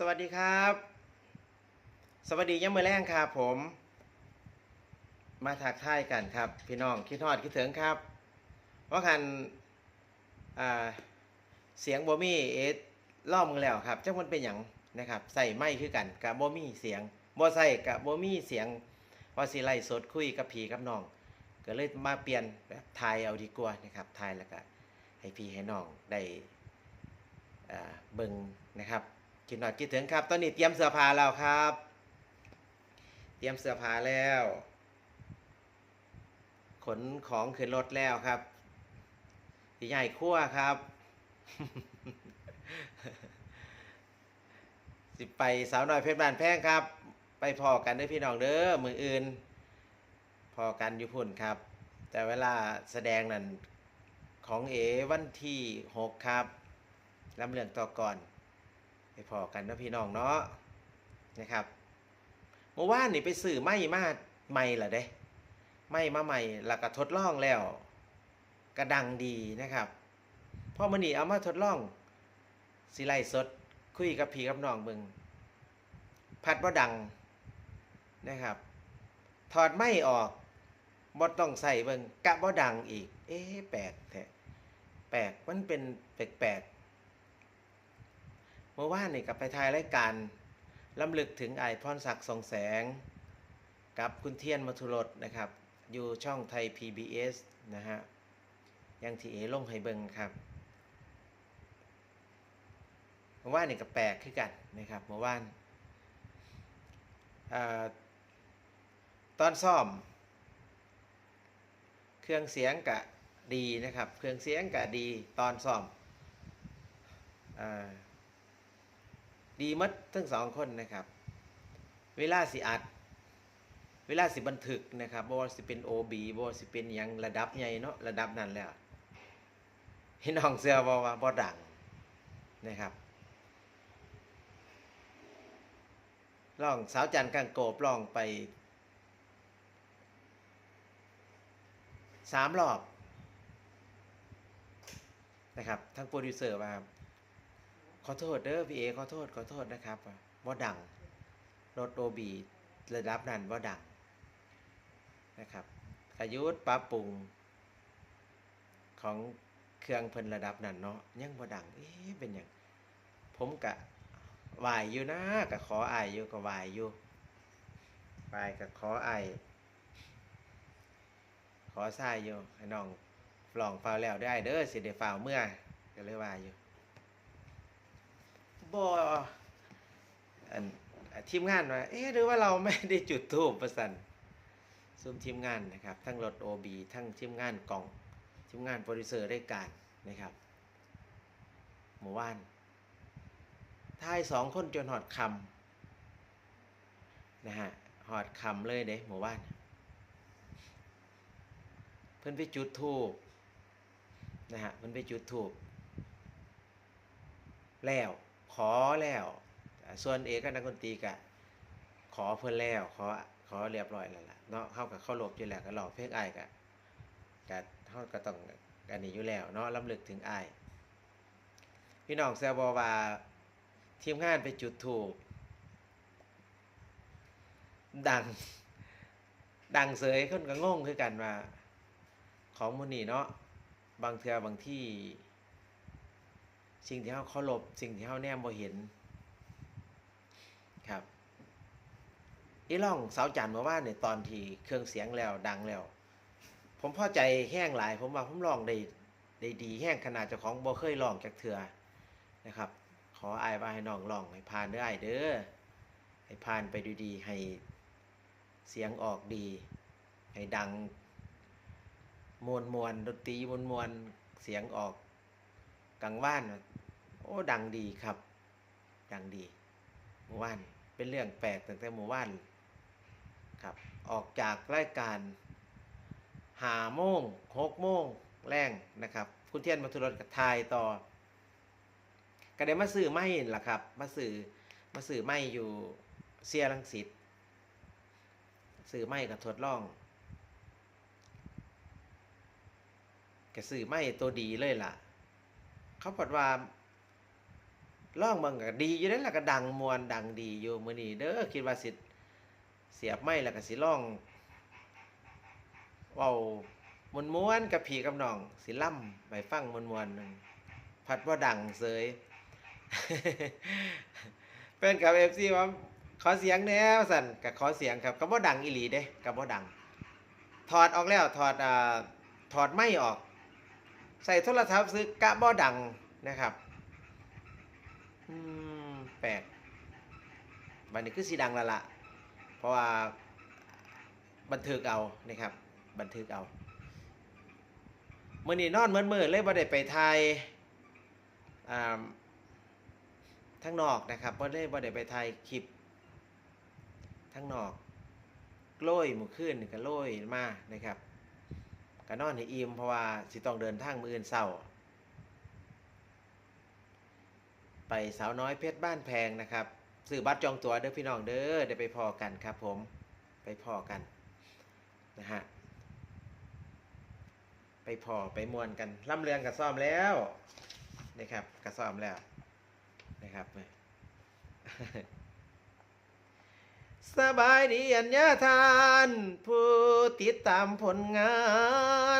สวัสดีครับ สวัสดียังมือแรงครับผม มาทักท่ายกันครับ พี่น้องคิดทอดคิดถึงครับว่าคันเสียงโบมี่เอสล่อมกันแล้วครับจังมันเป็นอย่างนะครับ ใส่ไม้คือกันกับโบมี่เสียงบ่ใส่กับโบมี่เสียงพอสิไล่สดคุยกับพี่กับน้อง ก็เลยมาเปลี่ยนแบบทายเอาดีกว่านะครับทายแล้วก็ให้พี่ให้น้องได้เบิ่งนะครับ คิดหน่อยคิดถึงครับ ตอนนี้เตรียมเสื้อผ้าแล้วครับ เตรียมเสื้อผ้าแล้ว ขนของขึ้นรถแล้วครับใหญ่ขั้วครับ สิไปสาวหน่อยเพชรบานแพงครับ ไปพอกันด้อพี่น้องเด้อมืออื่น พอกันอยู่พุ่นครับ แต่เวลาแสดงนั่นของเอวันที่หกครับลำเรื่องต่อก่อน ไปพอกันนะพี่น้องเนาะนะครับเมื่อวานนี่ไปสื่อไม่มาใหม่ละเด้ไม่มาใหม่แล้วก็ทดลองแล้วกระดังดีนะครับพ่อมันนี่เอามาทดลองสิไลฟ์สดคุยกับพี่กับน้องเบิงพัดว่ดังนะครับ ถอดไม่ออกบ่ต้องใส่เบิงกะบ่ดังอีก เอ๊ะแปลกแท้แปลกมันเป็นแปลกๆ เมื่อวานนี่กับไปถ่ายรายการล้ำลึกถึงไอพรศักดิ์สองแสง กับคุณเทียนมัทุรสนะครับ อยู่ช่องไทย PBS นะฮะยังทีเอลงให้เบิงครับเมื่อวานนี่ก็แปลกขึ้นกันนะครับเมื่อวานอตอนซ่อม เครื่องเสียงกะดีนะครับ เครื่องเสียงกะดีตอนซ่อมอา ดีมัดทั้งสองคนนะครับ เวลาสิอัด เวลาสิบันทึกนะครับบ่ว่าสิเป็น OB บ่ว่าสิเป็นยังระดับใหญ่เนาะระดับนั้นแล้วพี่น้องเสื้อบ่ว่าบ่ดังนะครับลองสาวจันกังโกบลองไปสามรอบนะครับทั้งโปรดิวเซอร์ว่า ขอโทษเด้อพี่เอขอโทษขอโทษนะครับว่าดังรถโอบีระดับนั้นว่าดังนะครับขยุทธปรับปรุง ของเครื่องเพิ่นระดับนั้นเนาะยังบ่ดังเอ๊ะเป็นหยังผมกะวายอยู่นะกะขออายอยู่ก็วายอยู่วายกะขออายขอทรายอยู่ให้น้องลองฟาวแล้วได้เด้อสิได้ฟาวเมื่อก็เลยว่าอยู่ บอทีมงานว่าเอ๊ะหรือว่าเราไม่ได้จุดทูบประสันซุมทีมงานนะครับ ทั้งรถโอบีทั้งทีมงานกล่องทีมงานโปรดิวเซอร์ได้การนะครับหมู่ว่านทายสองคนจนหอดคำนะฮะหอดคำเลยเด้หมู่ว่าน เพิ่อนไปจุดทูบนะฮะเพิ่อนไปจุดทูบแล้ว ขอแล้ว ส่วนเอกนักดนตรีกะขอเพิ่นแล้ว ขอขอเรียบร้อยแล้วล่ะเนาะเข้ากับเข้าหลบอยู่แล้วก็หลอกเพลงไอ้กะกะเฮาก็ต้องอันนี้อยู่แล้วเนาะล้ำลึกถึงไอ้พี่น้องแซวบอว่าทีมงานไปจุดถูกดัง ดังเสยคนก็งงคือกันว่า ของมูนี่เนาะบางเทือบางที่ สิ่งที่เขาเคารพสิ่งที่เขาแนมบ่เห็นครับอีล่องสาวจันทร์มาว่าเนี่ยตอนที่เครื่องเสียงแล้วดังแล้ว ผมพอใจแห้งหลาย ผมว่าผมลองได้ได้ดีแห้งขนาดเจ้าของบ่เคยลองจากเถื่อนะครับ ขออายว่าให้น้องลองให้ผ่านเด้อไอเด้อให้ผ่านไปดูดีๆให้เสียงออกดี ให้ดังมวนมวนดนตรีมวนมวนเสียงออกกังว่าน โอ้ดังดีครับ ดังดีหมู่ว่านเป็นเรื่องแปลกตั้งแต่หมู่ว่านครับออกจากรายการหาโมงหกโมงแรงนะครับคุณเทียนมาทุรสกับทายต่อก็ได้มาสื่อไม่ล่ะครับ มาสื่อมาสื่อไม่อยู่เสียรังสิตสื่อไม่กับทดลองกระสือไม่ตัวดีเลยล่ะ เขาบอกว่า ร้องบางก็ดีอยู่เด้แล้วก็ดังมวนดังดีอยู่มื้อนี้เด้อคิดว่าสิเสียบไม้แล้วก็สิร้องเว้ามวนๆกับพี่กับน้อง สิล่ำไปฟังมวนๆหนึงพัดว่าดังเสยเป็นกับ FC ว่าขอเสียงแน่ว่าซั่นก็ขอเสียงครับก็บ่ดังอีหลีเด้ก็บ่ดัง ถอดออกแล้วถอดอ่าถอดไม้ออก ใส่โทรศัพท์ซื้อกะบ่ดังนะครับ ปลกบันนี้คือสีดังล้วล่ะเพราะว่าบันทึกเอานะครับ บันทึกเอามื่อนี้นอนเมื่อมื่อเลยบ่ได้ไปไทยทั้งนอกนะครับบ่ได้บ่ได้ไปไทยคลิปทั้งนอกโล่ยหมู่ขึ้นนี่ก็โล่ยมานะครับก็นอนให้อิ่มเพราะว่าสิต้องเดินทางมืออื่นเช้า ไปสาวน้อยเพชรบ้านแพงนะครับซื้อบัตรจองตั๋วเด้อพี่น้องเด้อเดี๋ยวไปพอกันครับผมไปพอกันนะฮะไปพอไปมวนกันล่ำเรืองกับซ่อมแล้วนะครับกับซ่อมแล้วนะครับสบายดีอัญญาทาน ผู้ติดตามผลงา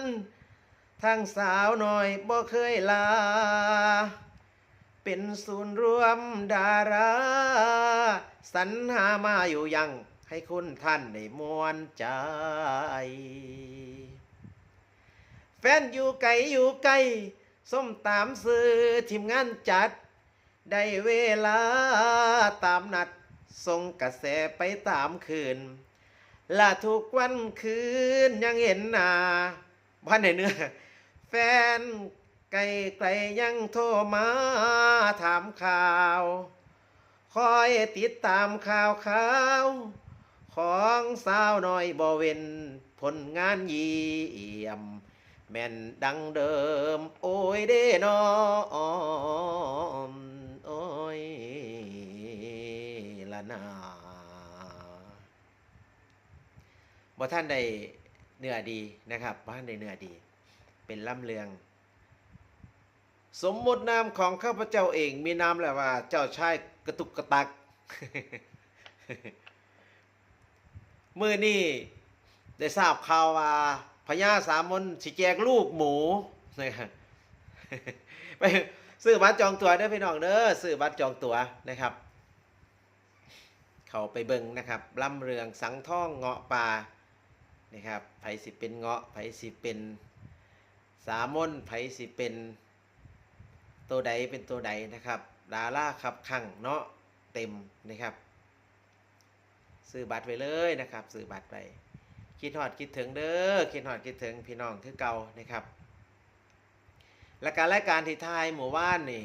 น ทั้งสาวหน่อยบ่เคยลา เป็นศูนย์รวมดาราสรรหามาอยู่ยังให้คุณท่านได้มวนใจ แฟนอยู่ไกลอยู่ไกลส้มตามซื้อทีมงานจัด ได้เวลาตามนัดส่งกระแสไปตามคืนละทุกวันคืนยังเห็นหน้าบ้านไหนเนื้อแฟน ไกลไกลยังโทรมาถามข่าว คอยติดตามข่าวข่าว ของสาวน้อยบ่เว้นผลงานเยี่ยม แม่นดังเดิม โอ้ยเด้นอมโอ้ยละนาบ่ท่านได้เนื้อดีนะครับบ่ท่านได้เนื้อดี เป็นล่ำเลือง สมมุตินามของข้าพเจ้าเอง มีนามแหละว่า เจ้าชายกระตุกกระตักมื่อนี่ได้ทราบข่าวว่าพญาสามนสิแจกลูกหมูนะครับไปซื้อบัตรจองตั๋วเด้พี่น้องเด้อซื้อบัตรจองตั๋วนะครับ เขาไปเบิ่งนะครับลำเรืองสังท่องเงาะป่านะครับไผสิเป็นเงาะไผสิเป็นสามนไผสิเป็น ตัวใดเป็นตัวใดนะครับดาราขับขังเนาะเต็มนะครับซื้อบัตรไปเลยนะครับซื้อบัตรไปคิดฮอดคิดถึงเด้อคิดฮอดคิดถึงพี่น้องคือเก่านะครับและการรายการที่ทายหมู่บ้านนี่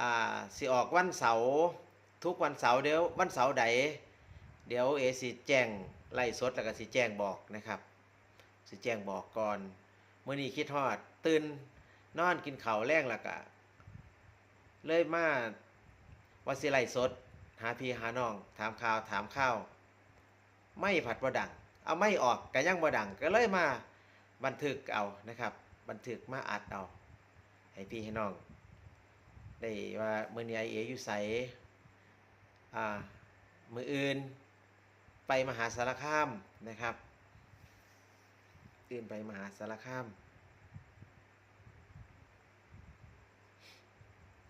อ่าสิออกวันเสาร์ทุกวันเสาร์เดี๋ยววันเสาร์ใดเดี๋ยวเอสิแจ้งไล่สดแล้วก็สิแจ้งบอกนะครับ สิแจ้งบอกก่อนเมื่อนี้คิดฮอดตื่น นอนกินข้าวแรงแล้วก็เลยมาว่าสิไลสด หาพี่หาน้อง ถามข่าวถามข้าว ไม่ผัดบ่ดัง เอาไม่ออกก็ยังบ่ดัง ก็เลยมาบันทึกเอานะครับ บันทึกมาอัดเอา ให้พี่ให้น้อง ได้ว่ามือนี้ไอเออยู่ใสอ่ามืออื่น ไปมหาสารคามนะครับ อื่นไปมหาสารคาม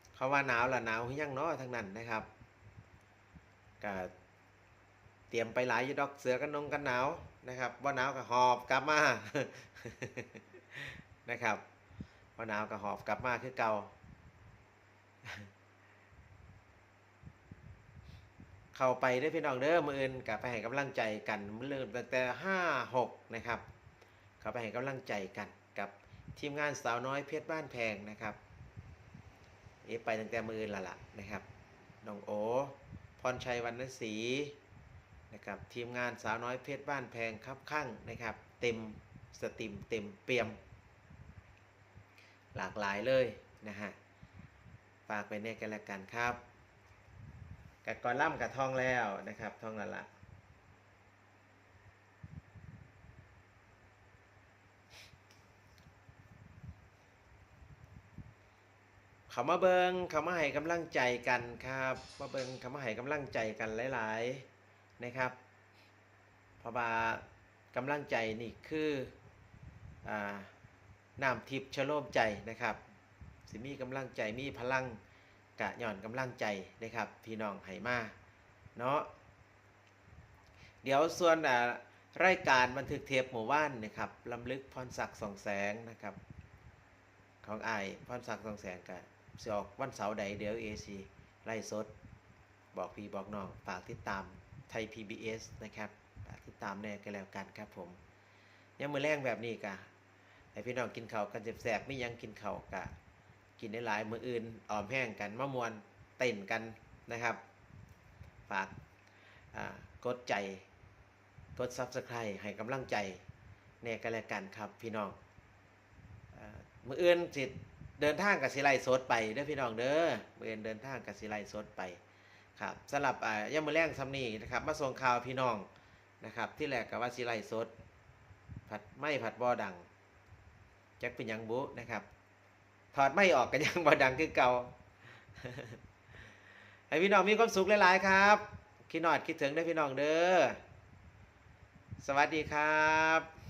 เขาว่าหนาวละหนาวยังเนาะทั้งนั้นนะครับก็เตรียมไปหลายอยู่ดอกเสือกันนงกันหนาวนะครับว่าหนาวก็หอบกลับมานะครับว่าหนาวก็หอบกลับมาคือเก่าเข้าไปเด้พี่น้องเด้อมืออื่นกับไปให้กำลังใจกันเริ่มตั้งแต่ห้าหกนะครับ เข้าไปให้กำลังใจกันกับทีมงานสาวน้อยเพชรบ้านแพงนะครับ เอไปตั้งแต่มือละละนะครับน้องโอพรชัยวรรณศรีนะครับทีมงานสาวน้อยเพชรบ้านแพงครับข้างนะครับ เต็มสตรีมเต็มเปี่ยม หลากหลายเลยนะฮะฝากไปเนี่ยกันละกันครับกับกอล่ำกับทองแล้วนะครับทองละละ เขามาเบิงเขามาให้กำลังใจกันครับ มาเบิงเขามาให้กำลังใจกันหลาย ๆนะครับเพราะว่ากำลังใจนี่คืออ่าน้ำทิพย์ชโลมใจนะครับสิมีกำลังใจมีพลังกะย่อนกำลังใจนะครับ พี่น้องให้มาเนาะเดี๋ยวส่วนอ่ารายการบันทึกเทปหมู่บ้านนะครับลำลึกพรศักดิ์สองแสงนะครับ ของไอพรศักดิ์สองแสงกะ สิออกวันเสาร์ใดเดี๋ยวเอซีไล่สด บอกพี่บอกน้องฝากติดตามไทย PBS นะครับฝากติดตามแน่กันแล้วกันครับผมยังมือแรงแบบนี้กะให้พี่น้องกินข้าวกันแสบๆไม่ยังกินข้าวกะ กินได้หลายมืออื่นออมแห้งกันมะมวนเต้นกันนะครับ ฝากกดใจกด Subscribe ให้กำลังใจแน่กันแล้วกันครับพี่น้องอมืออื่นสิ เดินทางกับสิไลสดไปเด้อพี่น้องเด้อมืออื่นเดินทางกับสิไลสดไปครับสำหรับอ่าย่ามือแรงซ้ำนี้นะครับ มาส่งข่าวพี่น้องนะครับ ที่แรกกับว่าสิไลสด ผัดไม่ผัดบอดังแจักเป็นยังบุนะครับ ถอดไม่ออกกันยังบอดังคือเก่าให้พี่น้องมีความสุขหลายๆครับคิดหนอดคิดถึงได้อพี่น้องเด้อสวัสดีครับ